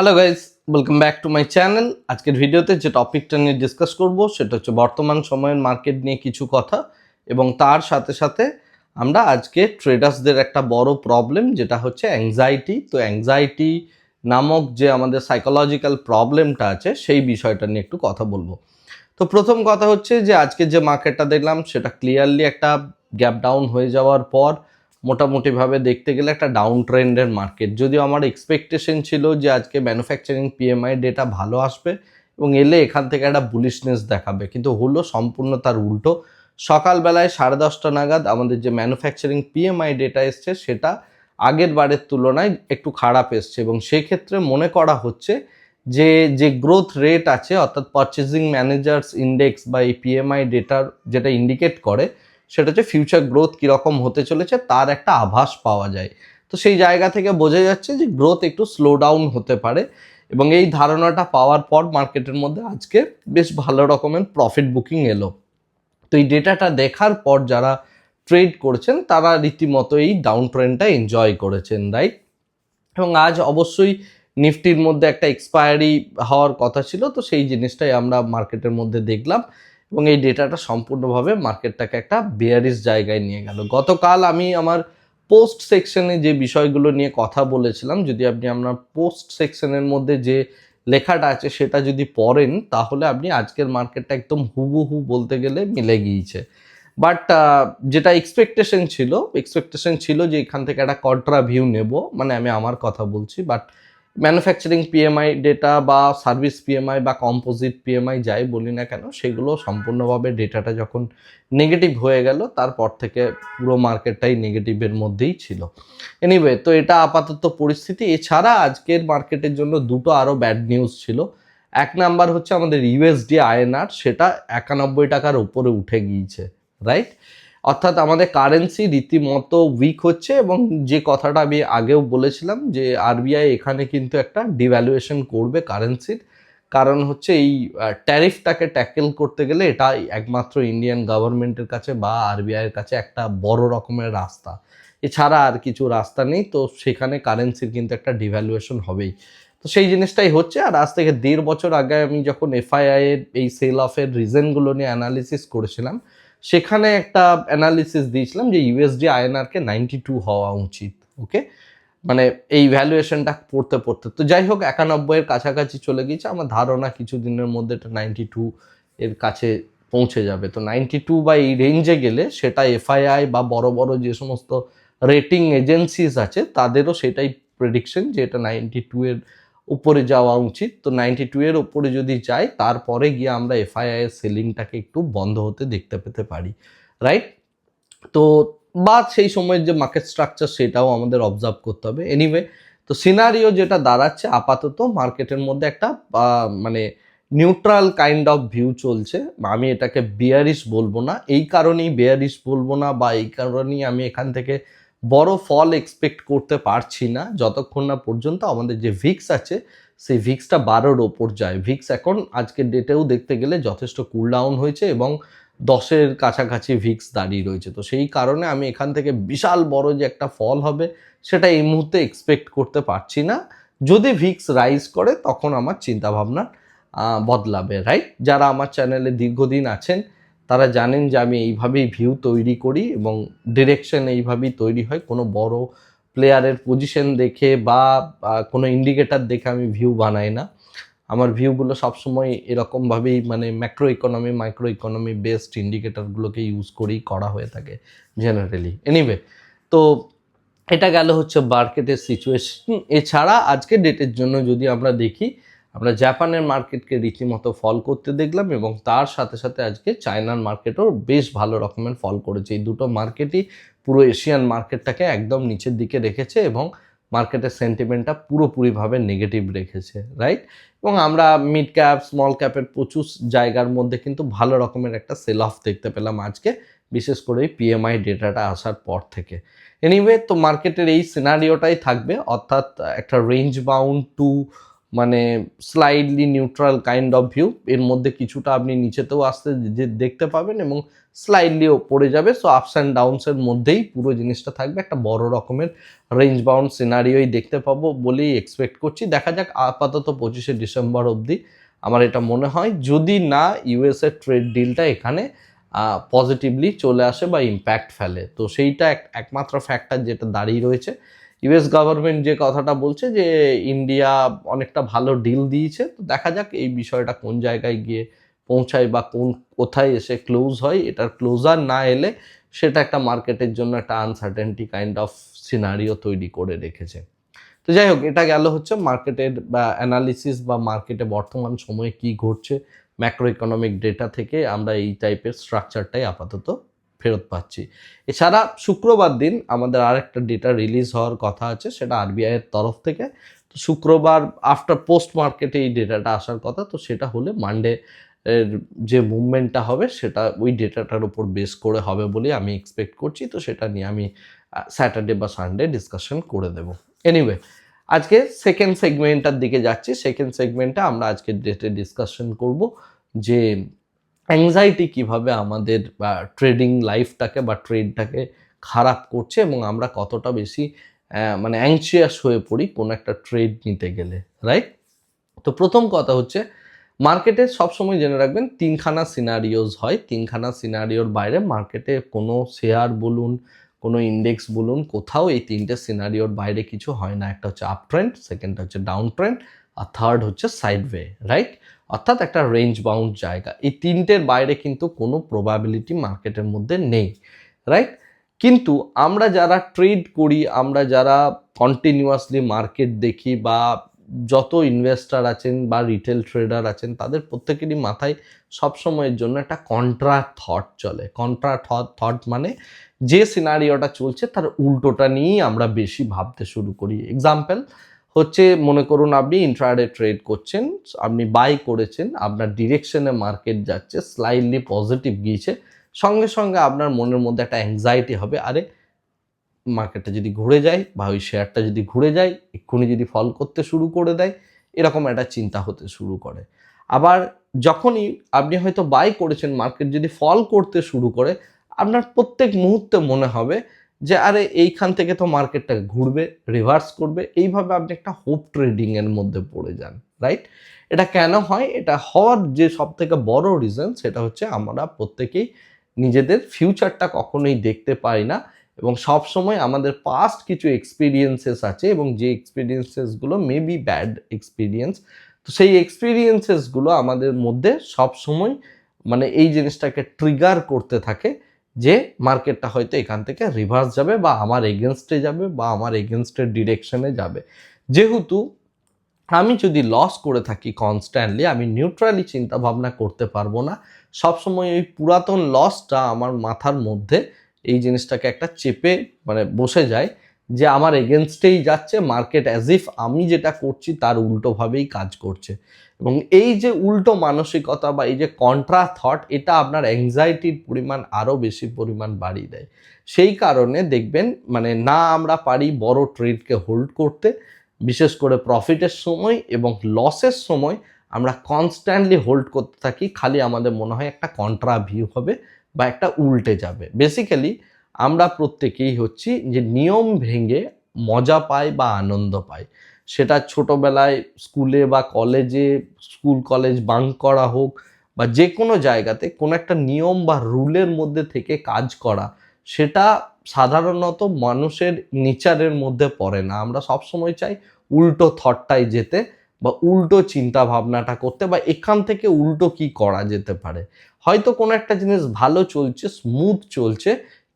Hello guys welcome back to my channel আজকের ভিডিওতে যে টপিকটা নিয়ে ডিসকাস করব, সেটা হচ্ছে বর্তমান সময়ের মার্কেট নিয়ে কিছু কথা এবং তার সাথে সাথে আমরা আজকে ট্রেডার্সদের একটা বড় প্রবলেম যেটা হচ্ছে অ্যাংজাইটি তো অ্যাংজাইটি নামক যে আমাদের সাইকোলজিক্যাল প্রবলেমটা আছে, সেই বিষয়টা নিয়ে একটু কথা বলব। তো প্রথম কথা হচ্ছে যে আজকে যে মার্কেটটা দেখলাম, সেটা ক্লিয়ারলি একটা গ্যাপ ডাউন হয়ে যাওয়ার পর মোটামুটিভাবে দেখতে গেলে একটা ডাউন ট্রেন্ডের মার্কেট যদিও আমার এক্সপেকটেশন ছিল যে আজকে ম্যানুফ্যাকচারিং পিএমআই ডেটা ভালো আসবে এবং এলে এখান থেকে একটা বুলিশনেস দেখাবে। কিন্তু হলো সম্পূর্ণ তার উল্টো। সকালবেলায় সাড়ে দশটা নাগাদ আমাদের যে ম্যানুফ্যাকচারিং পিএমআই ডেটা এসছে, সেটা আগের বারের তুলনায় একটু খারাপ এসছে এবং সেক্ষেত্রে মনে করা হচ্ছে যে যে গ্রোথ রেট আছে, অর্থাৎ পারচেজিং ম্যানেজার্স ইন্ডেক্স বা এই পিএমআই ডেটার যেটা ইন্ডিকেট করে সেটা হচ্ছে ফিউচার গ্রোথ কীরকম হতে চলেছে, তার একটা আভাস পাওয়া যায়। তো সেই জায়গা থেকে বোঝা যাচ্ছে যে গ্রোথ একটু স্লো ডাউন হতে পারে এবং এই ধারণাটা পাওয়ার পর মার্কেটের মধ্যে আজকে বেশ ভালো রকমের প্রফিট বুকিং এলো। তো এই ডেটাটা দেখার পর যারা ট্রেড করেছেন, তারা রীতিমতো এই ডাউন ট্রেনটা এনজয় করেছেন রাইট এবং আজ অবশ্যই নিফটির মধ্যে একটা এক্সপায়ারি হওয়ার কথা ছিল, তো সেই জিনিসটাই আমরা মার্কেটের মধ্যে দেখলাম। এবং এই ডেটাটা সম্পূর্ণভাবে মার্কেটটাকে একটা বেয়ারিস জায়গায় নিয়ে গেল। গতকাল আমি আমার পোস্ট সেকশনে যে বিষয়গুলো নিয়ে কথা বলেছিলাম, যদি আপনি আপনার পোস্ট সেকশনের মধ্যে যে লেখাটা আছে সেটা যদি পড়েন, তাহলে আপনি আজকের মার্কেটটা একদম হুবহু বলতে গেলে মিলে গিয়েছে। বাট যেটা এক্সপেকটেশন ছিল এক্সপেকটেশন ছিল যে এখান থেকে একটা কন্ট্রা ভিউ নেব মানে আমি আমার কথা বলছি বাট ম্যানুফ্যাকচারিং পিএমআই ডেটা বা সার্ভিস পিএমআই বা কম্পোজিট পিএমআই যাই বলি না কেন, সেগুলো সম্পূর্ণভাবে ডেটাটা যখন নেগেটিভ হয়ে গেল, তারপর থেকে পুরো মার্কেটটাই নেগেটিভের মধ্যেই ছিল। এনিওয়ে তো এটা আপাতত পরিস্থিতি। এছাড়া আজকের মার্কেটের জন্য দুটো আরও ব্যাড নিউজ ছিল। এক নাম্বার হচ্ছে আমাদের ইউএসডি আয়নার সেটা একানব্বই টাকার উপরে উঠে গিয়েছে রাইট অর্থাৎ আমাদের কারেন্সি রীতিমতো উইক হচ্ছে এবং যে কথাটা আমি আগেও বলেছিলাম যে আরবিআই এখানে কিন্তু একটা ডিভ্যালুয়েশন করবে কারেন্সির কারণ হচ্ছে এই ট্যারিফটাকে ট্যাকেল করতে গেলে এটা একমাত্র ইন্ডিয়ান গভর্নমেন্টের কাছে বা আরবিআইয়ের কাছে একটা বড় রকমের রাস্তা। এছাড়া আর কিছু রাস্তা নেই, তো সেখানে কারেন্সির কিন্তু একটা ডিভ্যালুয়েশন হবেই। তো সেই জিনিসটাই হচ্ছে, আর আজ থেকে দেড় বছর আগে আমি যখন এফআইআই এর এই সেল অফের রিজনগুলো নিয়ে অ্যানালিসিস করেছিলাম, সেখানে একটা অ্যানালিসিস দিয়েছিলাম যে ইউএসডি আইএনআরকে নাইনটি টু হওয়া উচিত ওকে মানে এই ভ্যালুয়েশনটা পড়তে পড়তে। তো যাই হোক একানব্বইয়ের কাছাকাছি চলে গিয়েছে, আমার ধারণা কিছু দিনের মধ্যে এটা নাইনটি টু এর কাছে পৌঁছে যাবে। তো নাইনটি টু বা এই রেঞ্জে গেলে সেটা এফআইআই বা বড় বড় যে সমস্ত রেটিং এজেন্সিস আছে, তাদেরও সেটাই প্রেডিকশন যে এটা নাইনটি টু এর উপরে যাওয়া উচিত। তো নাইনটি টু এর উপরে যদি যাই, তারপরে গিয়ে আমরা এফআইআই এর সেলিংটাকে একটু বন্ধ হতে দেখতে পেতে পারি রাইট তো বা সেই সময়ের যে মার্কেট স্ট্রাকচার সেটাও আমাদের অবজার্ভ করতে হবে। এনিওয়ে তো সিনারিও যেটা দাঁড়াচ্ছে, আপাতত মার্কেটের মধ্যে একটা মানে নিউট্রাল কাইন্ড অফ ভিউ চলছে। আমি এটাকে বিয়ারিশ বলব না। এই কারণেই বেয়ারিশ বলব না বা এই কারণেই আমি এখান থেকে বড় ফল এক্সপেক্ট করতে পারছি না। যতক্ষণ না পর্যন্ত আমাদের যে ভিক্স আছে, সেই ভিক্সটা বারোর ওপর যায়। ভিক্স এখন আজকের ডেটেও দেখতে গেলে যথেষ্ট কুল ডাউন হয়েছে এবং দশের কাছাকাছি ভিক্স দাঁড়িয়ে রয়েছে। তো সেই কারণে আমি এখান থেকে বিশাল বড় যে একটা ফল হবে, সেটা এই মুহূর্তে এক্সপেক্ট করতে পারছি না। যদি ভিক্স রাইজ করে, তখন আমার চিন্তাভাবনা বদলাবে রাইট যারা আমার চ্যানেলে দীর্ঘদিন আছেন তারা জানেন যে আমি এইভাবেই ভিউ তৈরি করি এবং ডিরেকশন এইভাবেই তৈরি হয়। কোনো বড় প্লেয়ারের পজিশন দেখে বা কোনো ইন্ডিকেটার দেখে আমি ভিউ বানাই না। আমার ভিউগুলো সবসময় এরকমভাবেই মানে macro economy micro economy based ইন্ডিকেটারগুলোকে use করেই করা হয়ে থাকে জেনারেলি এনিওয়ে তো এটা গেল হচ্ছে মার্কেটের সিচুয়েশন এছাড়া আজকে ডেটের জন্য যদি আমরা দেখি আমরা জাপানের মার্কেটকে রীতিমতো ফল করতে দেখলাম এবং তার সাথে সাথে আজকে চায়নার মার্কেটও বেশ ভালো রকমের ফল করেছে। এই দুটো মার্কেটই পুরো এশিয়ান মার্কেটটাকে একদম নিচের দিকে রেখেছে এবং মার্কেটের সেন্টিমেন্টটা পুরোপুরিভাবে নেগেটিভ রেখেছে রাইট এবং আমরা মিড ক্যাপ স্মল ক্যাপের প্রচুর জায়গার মধ্যে কিন্তু ভালো রকমের একটা সেল অফ দেখতে পেলাম আজকে, বিশেষ করে এই পিএমআই ডেটাটা আসার পর থেকে। এনিওয়ে তো মার্কেটের এই সিনারিওটাই থাকবে, অর্থাৎ একটা রেঞ্জ বাউন্ড টু মানে slightly neutral kind of view এর মধ্যে কিছুটা আপনি নিচেতেও আসতে যে দেখতে পাবেন এবং স্লাইডলিও পড়ে যাবে। সো আপস অ্যান্ড ডাউনসের মধ্যেই পুরো জিনিসটা থাকবে। একটা বড় রকমের রেঞ্জ বাউন্ড সিনারিওই দেখতে পাবো বলেই এক্সপেক্ট করছি। দেখা যাক আপাতত পঁচিশে ডিসেম্বর অবধি আমার এটা মনে হয়। যদি না ইউএসএ ট্রেড ডিলটা এখানে পজিটিভলি চলে আসে বা ইম্প্যাক্ট ফেলে। তো সেইটা এক, একমাত্র ফ্যাক্টর যেটা দাঁড়িয়ে রয়েছে। ইউএস গভর্নমেন্ট যে কথাটা বলছে যে ইন্ডিয়া অনেকটা ভালো ডিল দিয়েছে, তো দেখা যাক এই বিষয়টা কোন জায়গায় গিয়ে পৌঁছায় বা কোন কোথায় এসে ক্লোজ হয়। এটার ক্লোজার না এলে সেটা একটা মার্কেটের জন্য একটা আনসার্টেনটি কাইন্ড অফ সিনারিও তৈরি করে রেখেছে। তো যাই হোক, এটা গেল হচ্ছে মার্কেটের বা অ্যানালিসিস বা মার্কেটে বর্তমান সময়ে কি ঘটছে ম্যাক্রো ইকোনমিক ডেটা থেকে আমরা এই টাইপের স্ট্রাকচারটাই আপাতত ফেরত পাচ্ছি। এছাড়া শুক্রবার দিন আমাদের আরেকটা ডেটা রিলিজ হওয়ার কথা আছে, সেটা আরবিআই এর তরফ থেকে। তো শুক্রবার আফটার পোস্ট মার্কেটে এই ডেটাটা আসার কথা, তো সেটা হলে মানডে এর যে মুভমেন্টটা হবে, সেটা ওই ডেটাটার উপর বেস করে হবে বলে আমি এক্সপেক্ট করছি। তো সেটা নিয়ে আমি স্যাটারডে বা সানডে ডিসকাশন করে দেব। এনিওয়ে আজকে সেকেন্ড সেগমেন্টটার দিকে যাচ্ছি। সেকেন্ড সেগমেন্টে আমরা আজকে ডেটে ডিসকাশন করব যে অ্যাংজাইটি কীভাবে আমাদের ট্রেডিং লাইফটাকে বা ট্রেডটাকে খারাপ করছে এবং আমরা কতটা বেশি মানে অ্যাংশিয়াস হয়ে পড়ি কোনো একটা ট্রেড নিতে গেলে রাইট তো প্রথম কথা হচ্ছে মার্কেটে সবসময় জেনে রাখবেন তিনখানা সিনারিওস হয়। তিনখানা সিনারিওর বাইরে মার্কেটে কোনো শেয়ার বলুন, কোনো ইন্ডেক্স বলুন, কোথাও এই তিনটে সিনারিওর বাইরে কিছু হয় না। একটা হচ্ছে আপ ট্রেন্ড সেকেন্ডটা হচ্ছে ডাউন ট্রেন্ড আর থার্ড হচ্ছে সাইডওয়ে রাইট অর্থাৎ একটা রেঞ্জ বাউন্ড জায়গা। এই তিনটের বাইরে কিন্তু কোনো প্রবাবিলিটি মার্কেটের মধ্যে নেই রাইট কিন্তু আমরা যারা ট্রেড করি, আমরা যারা কন্টিনিউয়াসলি মার্কেট দেখি বা যত ইনভেস্টার আছেন বা রিটেল ট্রেডার আছেন, তাদের প্রত্যেকেরই মাথায় সবসময়ের জন্য একটা কন্ট্রা থট চলে। কন্ট্রা থট মানে যে সিনারিওটা চলছে, তার উল্টোটা নিয়েই আমরা বেশি ভাবতে শুরু করি। এক্সাম্পল হচ্ছে, মনে করুন আপনি ইন্ট্রাডে ট্রেড করছেন, আপনি বাই করেছেন, আপনার ডিরেকশনে মার্কেট যাচ্ছে স্লাইডলি পজিটিভ গিয়েছে, সঙ্গে সঙ্গে আপনার মনের মধ্যে একটা অ্যাংজাইটি হবে, আরে মার্কেটটা যদি ঘুরে যায় বা ওই শেয়ারটা যদি ঘুরে যায়, এক্ষুনি যদি ফল করতে শুরু করে দেয়, এরকম একটা চিন্তা হতে শুরু করে। আবার যখনই আপনি হয়তো বাই করেছেন মার্কেট যদি ফল করতে শুরু করে, আপনার প্রত্যেক মুহূর্তে মনে হবে যে আরে এইখান থেকে তো মার্কেটটা ঘুরবে রিভার্স করবে। এইভাবে আপনি একটা হোপ ট্রেডিংয়ের মধ্যে পড়ে যান রাইট এটা কেন হয়? এটা হওয়ার যে সব থেকে বড় রিজন সেটা হচ্ছে আমরা প্রত্যেকেই নিজেদের ফিউচারটা কখনোই দেখতে পাই না এবং সব সময় আমাদের পাস্ট কিছু এক্সপিরিয়েন্সেস আছে এবং যে এক্সপিরিয়েন্সেসগুলো মে বি ব্যাড এক্সপিরিয়েন্স তো সেই এক্সপিরিয়েন্সেসগুলো আমাদের মধ্যে সব সময় মানে এই জিনিসটাকে ট্রিগার করতে থাকে। যে মার্কেটটা হয়তো এখান থেকে রিভার্স যাবে বা আমার এগেনস্টে যাবে বা আমার এগেনস্টের ডিরেকশনে যাবে। যেহেতু আমি যদি লস করে থাকি কনস্ট্যান্টলি আমি নিউট্রালি চিন্তা ভাবনা করতে পারব না। সবসময় ওই পুরাতন লসটা আমার মাথার মধ্যে এই জিনিসটাকে একটা চেপে মানে বসে যায়। যে আমার এগেনস্টেই যাচ্ছে মার্কেট অ্যাজ ইফ আমি যেটা করছি তার উল্টোভাবেই কাজ করছে। এবং এই যে উল্টো মানসিকতা বা এই যে কন্ট্রা থট এটা আপনার অ্যাংজাইটির পরিমাণ আরও বেশি পরিমাণ বাড়িয়ে দেয়। সেই কারণে দেখবেন মানে না আমরা পারি বড় ট্রেডকে হোল্ড করতে, বিশেষ করে প্রফিটের সময় এবং লসের সময় আমরা কনস্ট্যান্টলি হোল্ড করতে থাকি, খালি আমাদের মনে হয় একটা কন্ট্রা ভিউ হবে বা একটা উল্টে যাবে। বেসিক্যালি আমরা প্রত্যেকেই হচ্ছি যে নিয়ম ভেঙে মজা পাই বা আনন্দ পাই। সেটা ছোটোবেলায় স্কুলে বা কলেজে, স্কুল, কলেজ, বাঙ্ক করা হোক বা যে কোনো জায়গাতে কোনো একটা নিয়ম বা রুলের মধ্যে থেকে কাজ করা, সেটা সাধারণত মানুষের নেচারের মধ্যে পড়ে না। আমরা সবসময় চাই উল্টো থটটাই যেতে বা উল্টো চিন্তা ভাবনাটা করতে বা এখান থেকে উল্টো কি করা যেতে পারে। হয়তো কোনো একটা জিনিস ভালো চলছে স্মুথ চলছে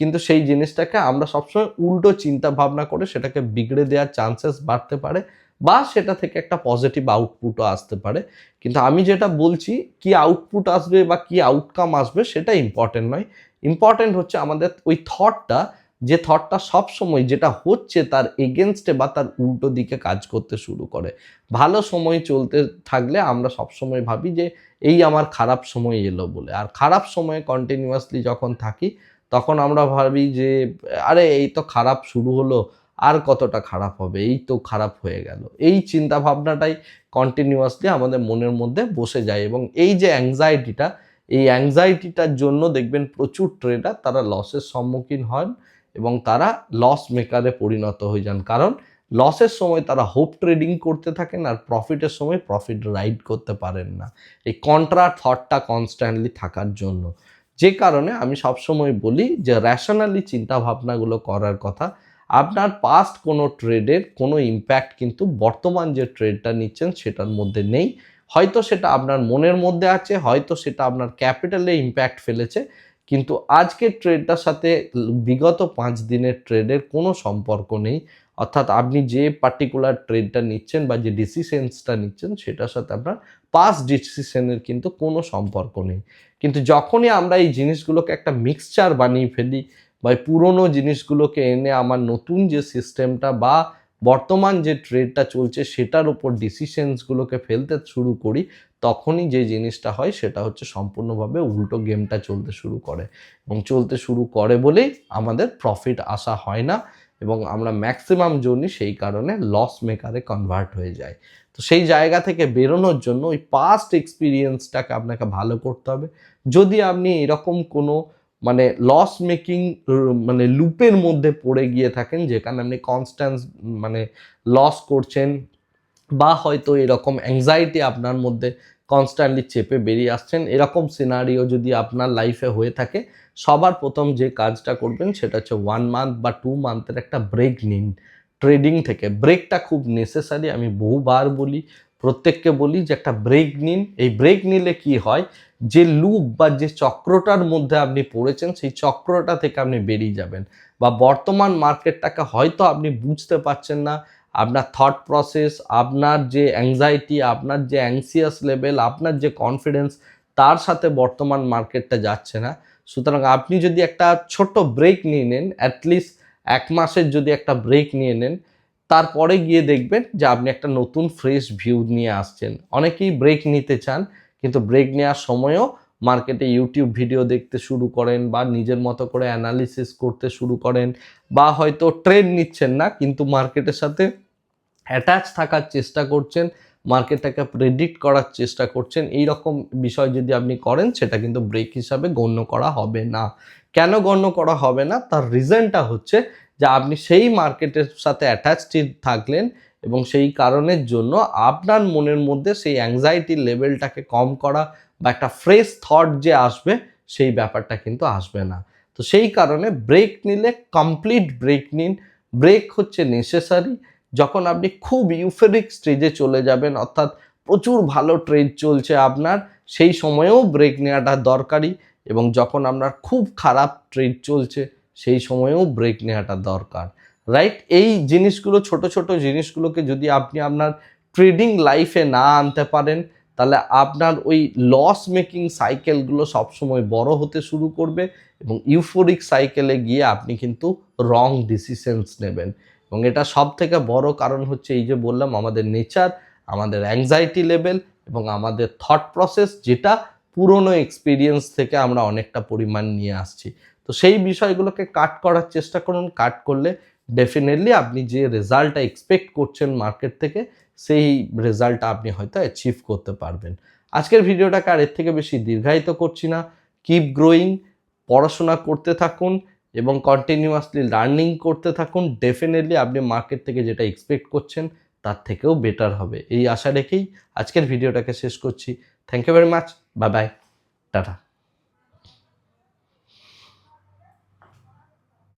কিন্তু সেই জিনিসটাকে আমরা সবসময় উল্টো চিন্তা ভাবনা করে সেটাকে বিগড়ে দেওয়ার চান্সেস বাড়তে পারে বা সেটা থেকে একটা পজিটিভ আউটপুটও আসতে পারে। কিন্তু আমি যেটা বলছি, কি আউটপুট আসবে বা কি আউটকাম আসবে সেটা ইম্পর্টেন্ট নয়। ইম্পর্টেন্ট হচ্ছে আমাদের ওই থটটা যে থটটা সব সময় যেটা হচ্ছে তার এগেনস্টে বা তার উল্টো দিকে কাজ করতে শুরু করে। ভালো সময় চলতে থাকলে আমরা সব সময় ভাবি যে, এই আমার খারাপ সময় এলো বলে। আর খারাপ সময়ে কন্টিনিউয়াসলি যখন থাকি তখন আমরা ভাবি যে, আরে, এই তো খারাপ শুরু হলো, আর কতটা খারাপ হবে? এই তো খারাপ হয়ে গেল। এই চিন্তা ভাবনাটাই কন্টিনিউয়াসলি আমাদের মনের মধ্যে বসে যায় এবং এই যে অ্যাংজাইটিটা এই অ্যাংজাইটিটার জন্য দেখবেন প্রচুর ট্রেডার তারা লসের সম্মুখীন হন এবং তারা লস মেকারে পরিণত হয়ে যান। কারণ লসের সময় তারা হোপ ট্রেডিং করতে থাকেন আর প্রফিটের সময় প্রফিট রাইড করতে পারেন না। এই কন্ট্রা থটটা কনস্ট্যান্টলি থাকার জন্য। যে কারণে আমি সবসময় বলি যে র্যাশনালি চিন্তা ভাবনাগুলো করার কথা, আপনার পাস্ট কোনো ট্রেডের কোনো ইম্প্যাক্ট কিন্তু বর্তমান যে ট্রেডটা নিচ্ছেন সেটার মধ্যে নেই। হয়তো সেটা আপনার মনের মধ্যে আছে, হয়তো সেটা আপনার ক্যাপিটালে ইম্প্যাক্ট ফেলেছে কিন্তু আজকের ট্রেডটার সাথে বিগত পাঁচ দিনের ট্রেডের কোনো সম্পর্ক নেই। অর্থাৎ আপনি যে পার্টিকুলার ট্রেডটা নিচ্ছেন বা যে ডিসিশনসটা নিচ্ছেন, সেটার সাথে আপনার পাস্ট ডিসিশনের কিন্তু কোনো সম্পর্ক নেই। কিন্তু যখনই আমরা এই জিনিসগুলোকে একটা মিক্সচার বানিয়ে ফেলি বা পুরনো জিনিসগুলোকে এনে আমার নতুন যে সিস্টেমটা বা বর্তমান যে ট্রেডটা চলছে, সেটার উপর ডিসিশনসগুলোকে ফেলতে শুরু করি তখনই যে জিনিসটা হয় সেটা হচ্ছে সম্পূর্ণভাবে উল্টো গেমটা চলতে শুরু করে। এবং চলতে শুরু করে বলেই আমাদের প্রফিট আসা হয় না এবং আমরা ম্যাক্সিমাম জনই সেই কারণে লস মেকারে কনভার্ট হয়ে যায় তো সেই জায়গা থেকে বেরোনোর জন্য ওই পাস্ট এক্সপিরিয়েন্সটাকে আপনাকে ভালো করতে হবে। যদি আপনি এরকম কোনো মানে লস মেকিং মানে লুপের মধ্যে পড়ে গিয়ে থাকেন যেখানে আপনি কনস্ট্যান্স মানে লস করছেন বা হয়তো এরকম অ্যাংজাইটি আপনার মধ্যে কনস্ট্যান্টলি চেপে বেরিয়ে আসছেন, এরকম সিনারিও যদি আপনার লাইফে হয়ে থাকে, সবার প্রথম যে কাজটা করবেন সেটা হচ্ছে ওয়ান মান্থ বা টু মান্থের একটা ব্রেক নিন। ট্রেডিং থেকে। ব্রেকটা খুব নেসেসারি আমি বহুবার বলি, প্রত্যেককে বলি যে একটা ব্রেক নিন। এই ব্রেক নিলে কি হয়? যে লুপ বা যে চক্রটার মধ্যে আপনি পড়েছেন, সেই চক্রটা থেকে আপনি বেরিয়ে যাবেন। বা বর্তমান মার্কেটটাকে হয়তো আপনি বুঝতে পারছেন না আপনার থট প্রসেস আপনার যে অ্যাংজাইটি আপনার যে অ্যাংসিয়াস লেভেল আপনার যে কনফিডেন্স তার সাথে বর্তমান মার্কেটটা যাচ্ছে না। সুতরাং আপনি যদি একটা ছোট্ট ব্রেক নিয়ে নেন অ্যাটলিস্ট এক মাসের যদি একটা ব্রেক নিয়ে নেন, তারপরে গিয়ে দেখবেন যে আপনি একটা নতুন ফ্রেশ ভিউ নিয়ে আসছেন। অনেকেই ব্রেক নিতে চান, কিন্তু ব্রেক নেওয়ার সময়ও মার্কেটে ইউটিউব ভিডিও দেখতে শুরু করেন বা নিজের মতো করে অ্যানালিসিস করতে শুরু করেন বা হয়তো ট্রেড নিচ্ছেন না, কিন্তু মার্কেটের সাথে অ্যাটাচ থাকার চেষ্টা করছেন, মার্কেটটাকে প্রেডিক্ট করার চেষ্টা করছেন এই রকম বিষয় যদি আপনি করেন, সেটা কিন্তু ব্রেক হিসাবে গণ্য করা হবে না। কেন গণ্য করা হবে না? তার রিজনটা হচ্ছে যে আপনি সেই মার্কেটের সাথে অ্যাটাচড থাকলেন এবং সেই কারণের জন্য আপনার মনের মধ্যে সেই অ্যাংজাইটির লেভেলটাকে কম করা বা একটা ফ্রেশ থট যে আসবে, সেই ব্যাপারটা কিন্তু আসবে না। তো সেই কারণে ব্রেক নিলে কমপ্লিট ব্রেক নিন। ব্রেক হচ্ছে নেসেসারি যখন আপনি খুব ইউফেরিক স্টেজে চলে যাবেন, অর্থাৎ প্রচুর ভালো ট্রেড চলছে আপনার, সেই সময়েও ব্রেক নেওয়াটা দরকারি এবং যখন আপনার খুব খারাপ ট্রেড চলছে, সেই সময়েও ব্রেক নেওয়াটা দরকার। রাইট এই জিনিসগুলো, ছোট ছোট জিনিসগুলোকে যদি আপনি আপনার ট্রেডিং লাইফে না আনতে পারেন তাহলে আপনার ওই লস মেকিং সাইকেলগুলো সবসময় বড় হতে শুরু করবে এবং ইউফোরিক সাইকেলে গিয়ে আপনি কিন্তু রং ডিসিশনস নেবেন। এবং এটা সব থেকে বড় কারণ হচ্ছে এই যে বললাম, আমাদের নেচার আমাদের অ্যাংজাইটি লেভেল এবং আমাদের থট প্রসেস যেটা পুরনো এক্সপিরিয়েন্স থেকে আমরা অনেকটা পরিমাণ নিয়ে আসছি। তো সেই বিষয়গুলোকে কাট করার চেষ্টা করুন। কাট করলে ডেফিনেটলি আপনি যে রেজাল্টটা এক্সপেক্ট করছেন মার্কেট থেকে, সেই রেজাল্টটা আপনি হয়তো অ্যাচিভ করতে পারবেন। আজকের ভিডিওটাকে আর এর থেকে বেশি দীর্ঘায়িত করছি না। কিপ গ্রোয়িং পড়াশোনা করতে থাকুন এবং কন্টিনিউয়াসলি লার্নিং করতে থাকুন। ডেফিনেটলি আপনি মার্কেট থেকে যেটা এক্সপেক্ট করছেন, তার থেকেও বেটার হবে। এই আশা রেখেই আজকের ভিডিওটাকে শেষ করছি। Thank you very much bye bye tata.